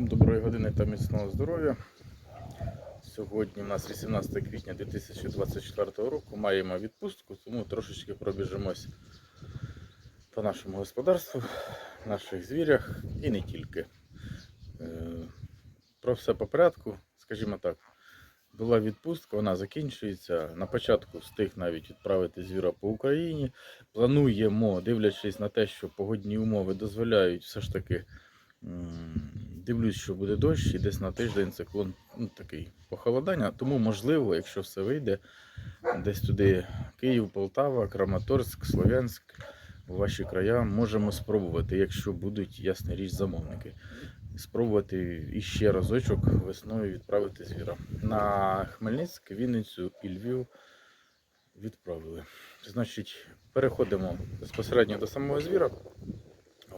Всім доброї години та міцного здоров'я. Сьогодні у нас 18 квітня 2024 року. Маємо відпустку, тому трошечки пробіжимось по нашому господарству, наших звірях і не тільки. Е, Про все по порядку, скажімо так. Була відпустка, вона закінчується. На початку встиг навіть відправити звіра по Україні. Плануємо, дивлячись на те, що погодні умови дозволяють все ж таки Дивлюсь, що буде дощ, і десь на тиждень циклон ну, такий похолодання. Тому, можливо, якщо все вийде, десь туди Київ, Полтава, Краматорськ, Слов'янськ, ваші края можемо спробувати, якщо будуть, ясна річ, замовники. Спробувати іще разочок весною відправити звіра. На Хмельницьк, Вінницю і Львів відправили. Значить, переходимо безпосередньо до самого звіра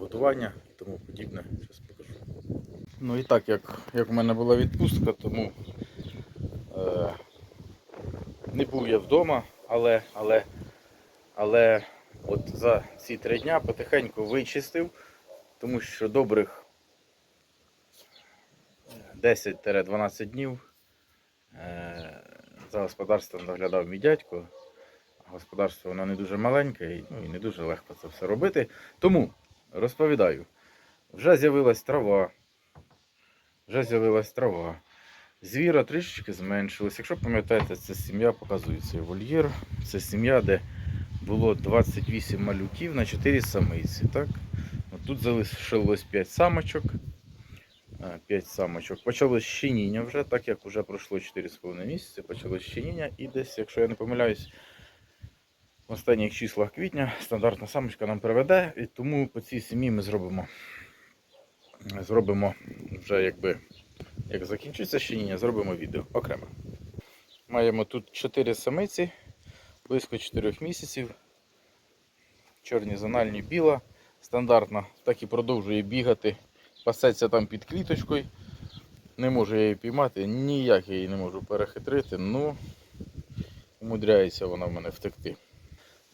готування і тому подібне. Зараз покажу. Ну і так, як, як в мене була відпустка, тому е, не був я вдома, але, але, але от за ці три дня потихеньку вичистив, тому що добрих 10-12 днів е, за господарством доглядав мій дядько. Господарство воно не дуже маленьке і, ну, і не дуже легко це все робити. Тому розповідаю. Вже з'явилась трава. Вже з'явилась трава. Звіра трішечки зменшилось. Якщо пам'ятаєте, це сім'я показує цей вольєр. Це сім'я, де було 28 малюків на 4 самиці. Так? От Тут залишилось 5 самочок. 5 самочок. Почалось щеніння вже, так як вже пройшло 4,5 місяці, почалось щеніння і десь, якщо я не помиляюсь, в останніх числах квітня стандартна самочка нам приведе, і тому по цій сім'ї ми зробимо, зробимо вже якби, як закінчиться щеніння, зробимо відео окремо. Маємо тут 4 самиці, близько 4 місяців. Чорні зональні біла. Стандартна, так і продовжує бігати. Пасеться там під квіточкою. Не можу я її піймати, ніяк я її не можу перехитрити, ну умудряється вона в мене втекти.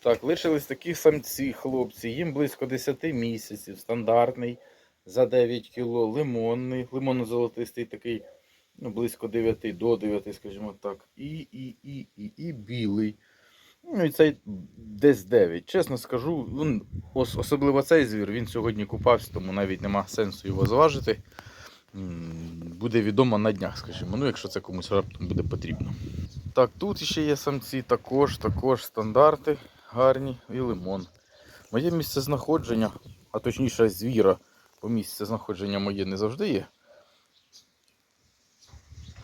Так, лишились такі самці, хлопці, їм близько 10 місяців, стандартний за 9 кг, лимонний, лимонно-золотистий такий, ну, близько 9 до 9, скажімо так. І, і, і, і, і білий. Ну і цей десь 9. Чесно скажу, він, ос- особливо цей звір, він сьогодні купався, тому навіть нема сенсу його зважити. Буде відомо на днях, скажімо, ну якщо це комусь раптом буде потрібно. Так, тут ще є самці, також, також стандарти гарні і лимон. Моє місце знаходження, а точніше звіра, бо місце знаходження моє не завжди є.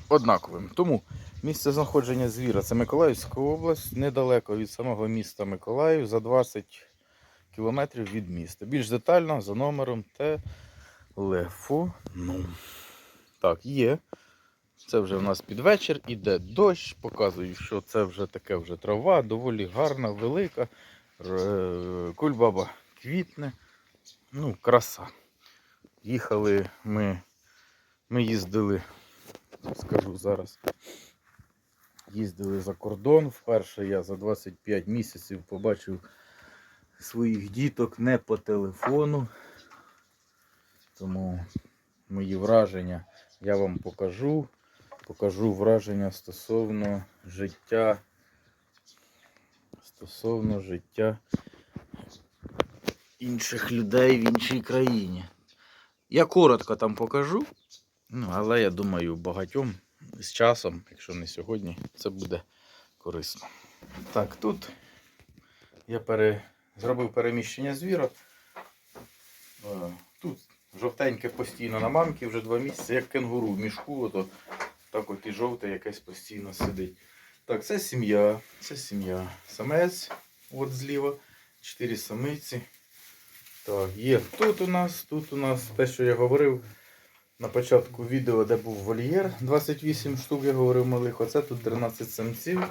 Однаковим. Тому місце знаходження звіра це Миколаївська область, недалеко від самого міста Миколаїв, за 20 кілометрів від міста. Більш детально за номером телефону. Так, є. Це вже в нас під вечір, іде дощ, показую, що це вже таке вже трава, доволі гарна, велика. Кульбаба квітне. Ну, краса. Їхали ми, ми їздили, скажу зараз. Їздили за кордон. Вперше я за 25 місяців побачив своїх діток не по телефону. Тому мої враження я вам покажу. Покажу враження стосовно життя. Стосовно життя інших людей в іншій країні. Я коротко там покажу, ну, але я думаю, багатьом з часом, якщо не сьогодні, це буде корисно. Так, тут я пере... зробив переміщення звіра. Е, Тут жовтеньке постійно на мамці вже два місяці, як кенгуру в мішку, ото так от і жовте якесь постійно сидить. Так, це сім'я, це сім'я. Самець, от зліва, чотири самиці. Так, є тут у нас, тут у нас те, що я говорив на початку відео, де був вольєр, 28 штук, я говорив малих. Оце тут 13 самців.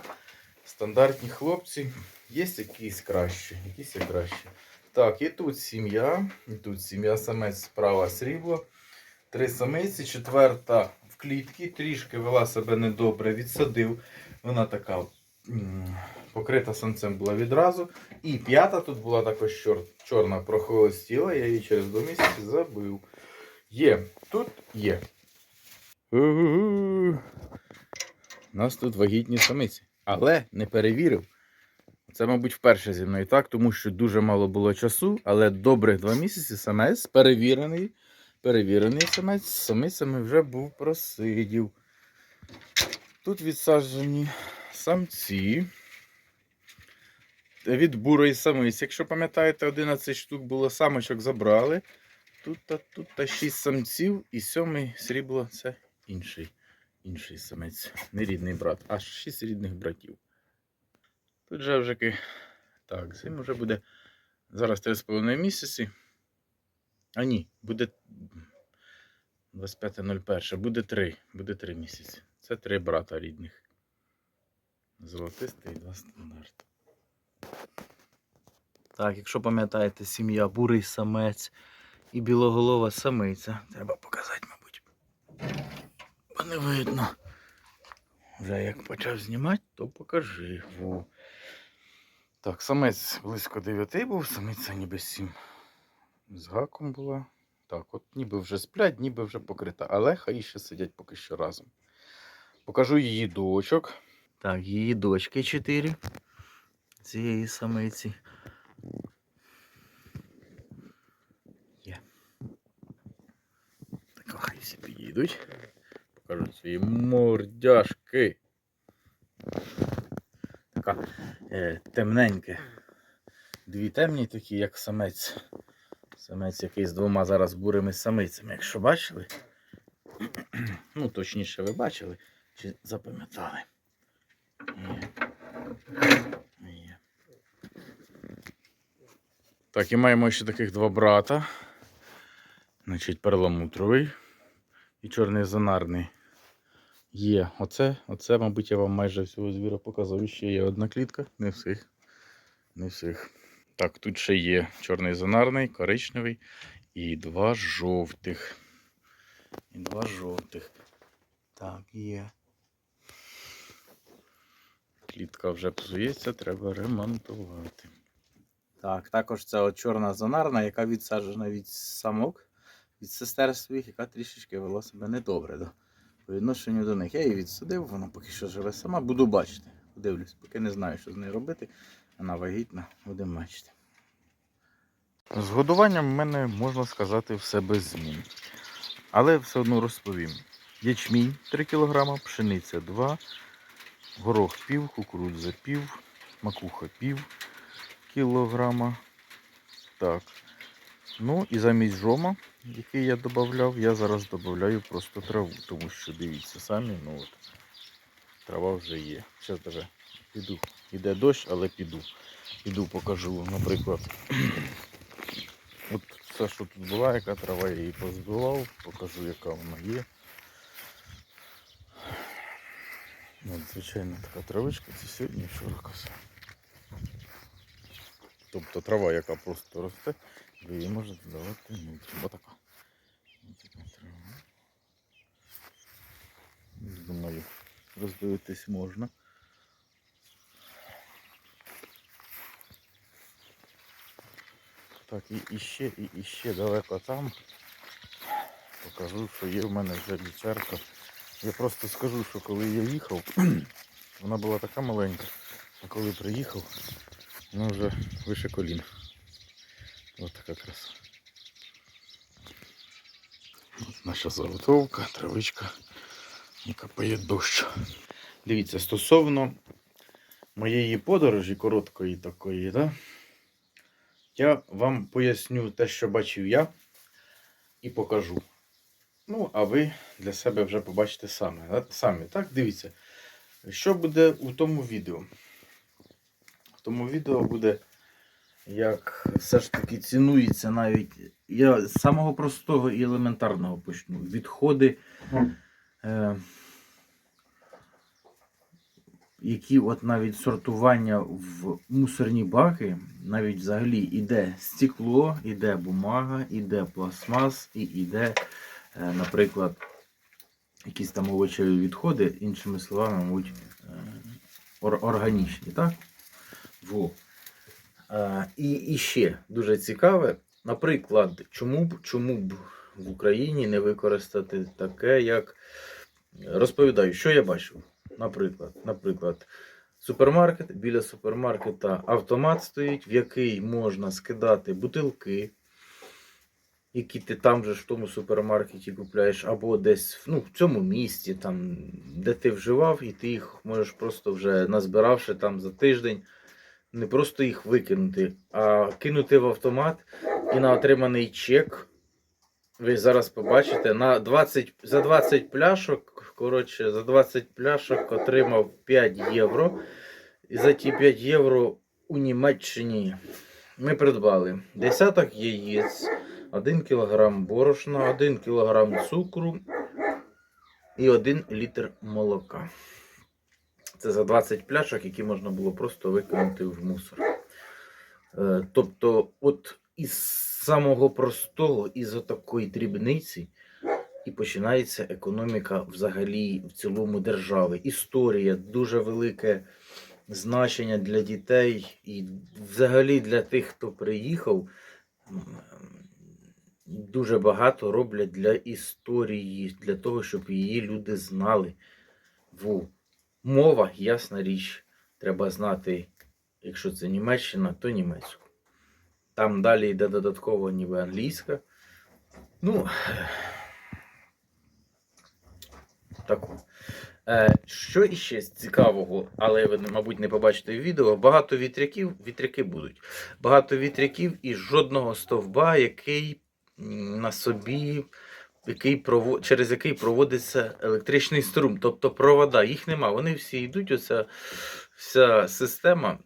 Стандартні хлопці. Є якісь кращі, якісь є кращі. Так, і тут сім'я. І тут сім'я, самець справа срібло. Три самиці, четверта в клітці, трішки вела себе недобре, відсадив. Вона така покрита самцем була відразу. І п'ята тут була також чор, чорна прохолостіла, я її через два місяці забив. Є, тут є. У-у-у. У нас тут вагітні самиці. Але не перевірив. Це, мабуть, вперше зі мною так, тому що дуже мало було часу, але добрих два місяці самець перевірений. Перевірений самець з самицями вже був просидів. Тут відсаджені самці. Від бурої самиці. Якщо пам'ятаєте, 11 штук було самочок забрали. Тут та тут та 6 самців і сьомий срібло це інший, інший самець. Не рідний брат, а 6 рідних братів. Тут же вже так, цим вже буде зараз 3,5 місяці. А ні, буде 25.01. Буде 3. Буде 3 місяці. Це три брата рідних. Золотистий і два стандарти. Так, якщо пам'ятаєте, сім'я бурий самець і білоголова самиця. Треба показати, мабуть. Бо не видно. Вже як почав знімати, то покажи. Во. Так, самець близько 9 був, самиця ніби 7 з гаком була. Так, от ніби вже сплять, ніби вже покрита, але хай ще сидять поки що разом. Покажу її дочок. Так, її дочки 4 цієї самиці. Є. Так, хай всі підійдуть. Покажу свої мордяшки. Така е, темненьке. Дві темні такі, як самець. Самець який з двома зараз бурими самицями. Якщо бачили. ну, точніше, ви бачили чи запам'ятали. Є. Є. Так, і маємо ще таких два брата. Значить, перламутровий і чорний зонарний. Є. Оце, оце, мабуть, я вам майже всього звіра показав. Ще є одна клітка. Не всіх. Не всіх. Так, тут ще є чорний зонарний, коричневий і два жовтих. І два жовтих. Так, є. Клітка вже псується, треба ремонтувати. Так, також це от чорна зонарна, яка відсаджена від самок, від сестер своїх, яка трішечки вела себе недобре до, по відношенню до них. Я її відсадив, вона поки що живе сама, буду бачити. Подивлюсь, поки не знаю, що з нею робити. Вона вагітна, будемо бачити. З годуванням в мене можна сказати все без змін. Але все одно розповім. Ячмінь 3 кг, пшениця 2 горох пів, кукурудза пів, макуха пів кілограма. Так. Ну і замість жома, який я додавав, я зараз додаю просто траву, тому що дивіться самі, ну от, трава вже є. Зараз даже піду. Іде дощ, але піду. Піду покажу, наприклад. От все, що тут була, яка трава, я її позбивав, покажу, яка вона є. От, звичайно, така травичка, це сьогодні вчора коса. Тобто трава, яка просто росте, ви її можете давати ну, отака. Отака трава. Думаю, роздивитись можна. Так, і, і ще, і, і ще далеко там. Покажу, що є в мене вже ліцерка. Я просто скажу, що коли я їхав, вона була така маленька, а коли приїхав, вона вже вище колін. Ось така краса. От наша заготовка, травичка і капає дощ. Дивіться, стосовно моєї подорожі, короткої такої, да? я вам поясню те, що бачив я, і покажу. Ну, а ви для себе вже побачите саме. самі. Так, дивіться. Що буде у тому відео? Тому відео буде, як все ж таки цінується навіть. Я з самого простого і елементарного почну. Відходи, е, які от навіть сортування в мусорні баки, навіть взагалі іде стекло, іде бумага, іде пластмас і іде, е, наприклад, якісь там овочеві відходи, іншими словами, мабуть, е, органічні, так? Во. Е, і, і ще дуже цікаве, наприклад, чому б, чому б в Україні не використати таке, як розповідаю, що я бачив. Наприклад, наприклад, супермаркет, біля супермаркета автомат стоїть, в який можна скидати бутилки, які ти там же в тому супермаркеті купляєш, або десь ну, в цьому місті, там, де ти вживав, і ти їх можеш просто вже назбиравши там за тиждень, не просто їх викинути, а кинути в автомат і на отриманий чек. Ви зараз побачите, на 20, за 20 пляшок, коротше, за 20 пляшок отримав 5 євро. І за ті 5 євро у Німеччині ми придбали десяток яєць, 1 кг борошна, 1 кг цукру і 1 літр молока. Це за 20 пляшок, які можна було просто викинути в мусор. Е, Тобто, от із самого простого, із отакої дрібниці, і починається економіка взагалі в цілому держави. Історія дуже велике значення для дітей і взагалі для тих, хто приїхав. Дуже багато роблять для історії, для того, щоб її люди знали. Ву. Мова, ясна річ, треба знати, якщо це Німеччина, то німецьку. Там далі йде додатково ніби англійська. Ну, так. Е, що іще з цікавого, але ви, мабуть, не побачите відео. Багато вітряків, вітряки будуть. Багато вітряків і жодного стовба, який на собі, який прово... через який проводиться електричний струм. Тобто провода, їх нема. Вони всі йдуть, оця вся система,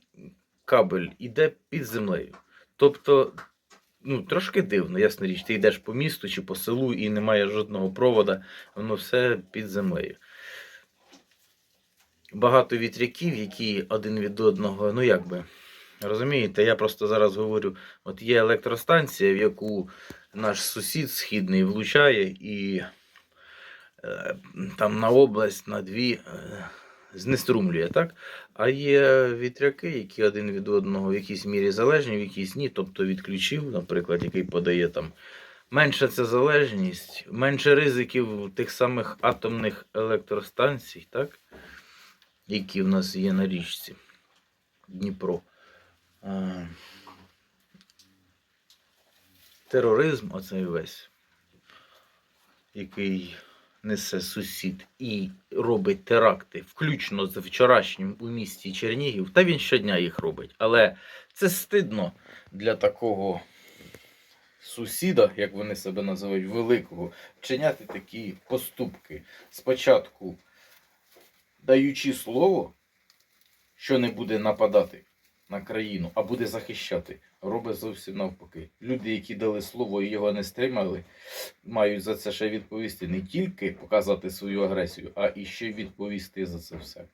кабель іде під землею. Тобто, ну, трошки дивно, ясна річ, ти йдеш по місту чи по селу і немає жодного провода, воно все під землею. Багато вітряків, які один від одного, ну як би, розумієте, я просто зараз говорю: от є електростанція, в яку наш сусід східний влучає, і е, там на область, на дві е, знеструмлює, так? А є вітряки, які один від одного в якійсь мірі залежні, в якійсь ні, тобто відключив, наприклад, який подає там. Менша ця залежність, менше ризиків тих самих атомних електростанцій, так? які в нас є на річці Дніпро. Тероризм, оцей весь, який несе сусід і робить теракти, включно з вчорашнім у місті Чернігів, та він щодня їх робить. Але це стидно для такого сусіда, як вони себе називають, великого, вчиняти такі поступки. Спочатку даючи слово, що не буде нападати на країну, а буде захищати, робить зовсім навпаки. Люди, які дали слово і його не стримали, мають за це ще відповісти не тільки показати свою агресію, а і ще відповісти за це все.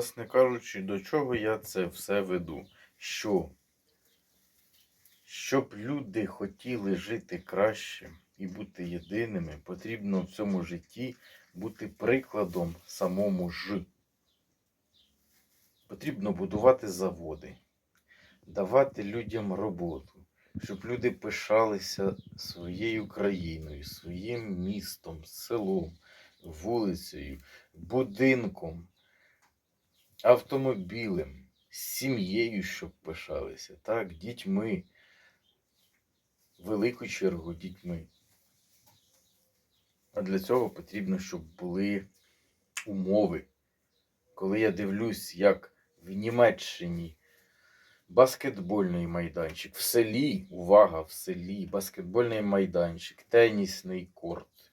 Власне кажучи, до чого я це все веду? Що Щоб люди хотіли жити краще і бути єдиними, потрібно в цьому житті бути прикладом самому ж. Потрібно будувати заводи, давати людям роботу, щоб люди пишалися своєю країною, своїм містом, селом, вулицею, будинком, автомобілем, сім'єю, щоб пишалися, так, дітьми, велику чергу дітьми. А для цього потрібно, щоб були умови. Коли я дивлюсь, як в Німеччині баскетбольний майданчик, в селі, увага, в селі, баскетбольний майданчик, тенісний корт,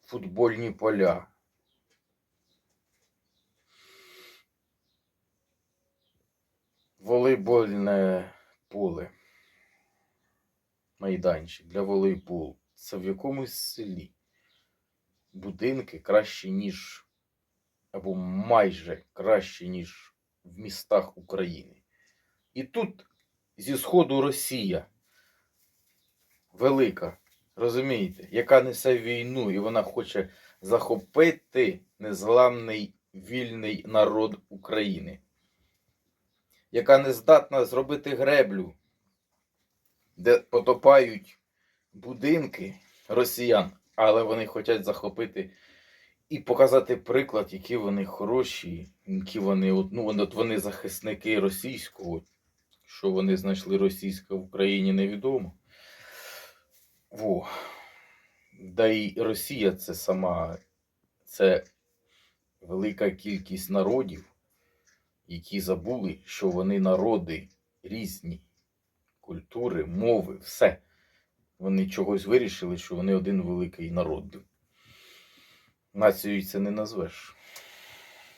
футбольні поля. Волейбольне поле. Майданчик для волейболу. Це в якомусь селі. Будинки краще, ніж або майже краще, ніж в містах України. І тут зі Сходу Росія велика, розумієте, яка несе війну, і вона хоче захопити незламний вільний народ України, яка не здатна зробити греблю, де потопають будинки росіян, але вони хочуть захопити і показати приклад, які вони хороші, які вони, ну, вони захисники російського, що вони знайшли російське в Україні, невідомо. Во. Да і Росія це сама, це велика кількість народів, які забули, що вони народи різні, культури, мови, все. Вони чогось вирішили, що вони один великий народ. Нацією це не назвеш.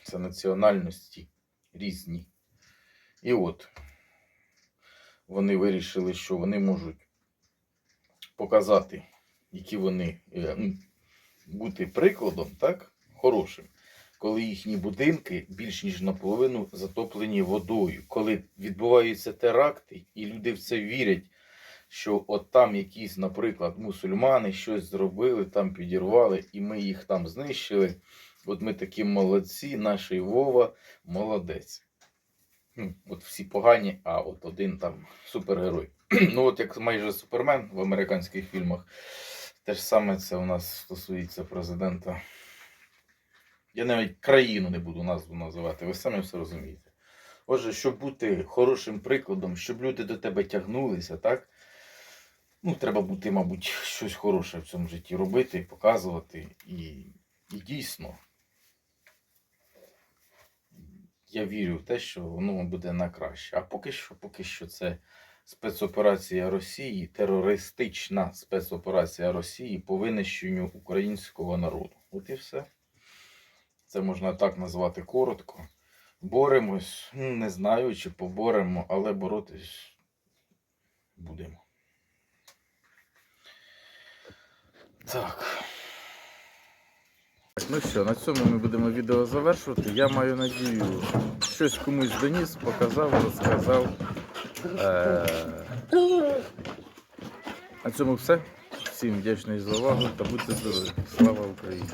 Це національності різні. І от вони вирішили, що вони можуть показати, які вони е, бути прикладом, так, хорошим, коли їхні будинки більш ніж наполовину затоплені водою, коли відбуваються теракти, і люди в це вірять, що от там якісь, наприклад, мусульмани щось зробили, там підірвали, і ми їх там знищили. От ми такі молодці, наш Вова молодець. От всі погані, а от один там супергерой. ну, от як майже Супермен в американських фільмах. Те ж саме це у нас стосується президента. Я навіть країну не буду назву називати, ви самі все розумієте. Отже, щоб бути хорошим прикладом, щоб люди до тебе тягнулися, так? Ну, треба бути, мабуть, щось хороше в цьому житті робити, показувати. І, і дійсно, я вірю в те, що воно буде на краще. А поки що, поки що це спецоперація Росії, терористична спецоперація Росії по винищенню українського народу. От і все. Це можна так назвати коротко. Боремось, не знаю, чи поборемо, але боротись будемо. Так. Ну що, на цьому ми будемо відео завершувати. Я маю надію, щось комусь доніс, показав, розказав. Е, На цьому все. Всім вдячний за увагу та будьте здорові. Слава Україні!